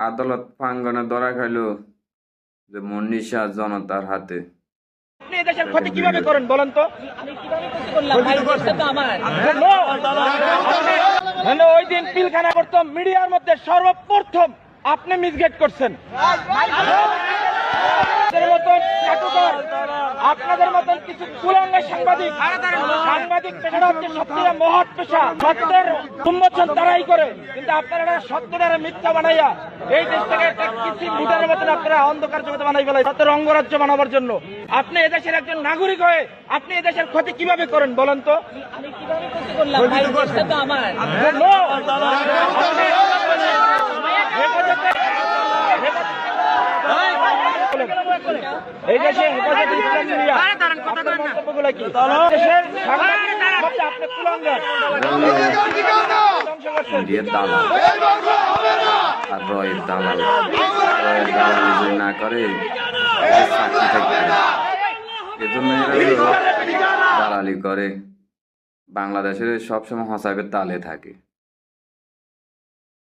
আদালত প্রাঙ্গনে ধরা খাইল যে মনীষা জনতার হাতে আপনি দেশের ক্ষতি কীভাবে করেন বলেন তো হ্যালো ওই দিন পিলখানা করতাম মিডিয়ার মধ্যে সর্বপ্রথম আপনি মিসগেট করছেন মতন আপনাদের মতন কিছু কুলাঙ্গ সাংবাদিক সাংবাদিক পেশাটা হচ্ছে সত্যিটা মহৎ পেশা। সত্যের উন্মোচন তারাই করে। কিন্তু আপনারা সত্যটারে মিথ্যা বানাইয়া এই দেশটাকে একটা কিছু ভোটারের মতন আপনারা অন্ধকার জগতে বানাই ফেলাই সত্যের অঙ্গরাজ্য বানাবার জন্য। আপনি এদেশের একজন নাগরিক হয়ে আপনি এদেশের ক্ষতি কীভাবে করেন বলেন তো? No! এই দেশে হেফাজতে ইসলাম মিডিয়া আপনার মন্তব্যগুলো কি? দেশের আপনি কুলাঙ্গার। ইন্ডিয়ার দালাল। আর রয়ের দালাল। রয়ের দালাল যদি না করে এদের চাকরি থাকবে। না। এজন্য দালালি করে। বাংলাদেশের সবসময় হসাবের তালে থাকে।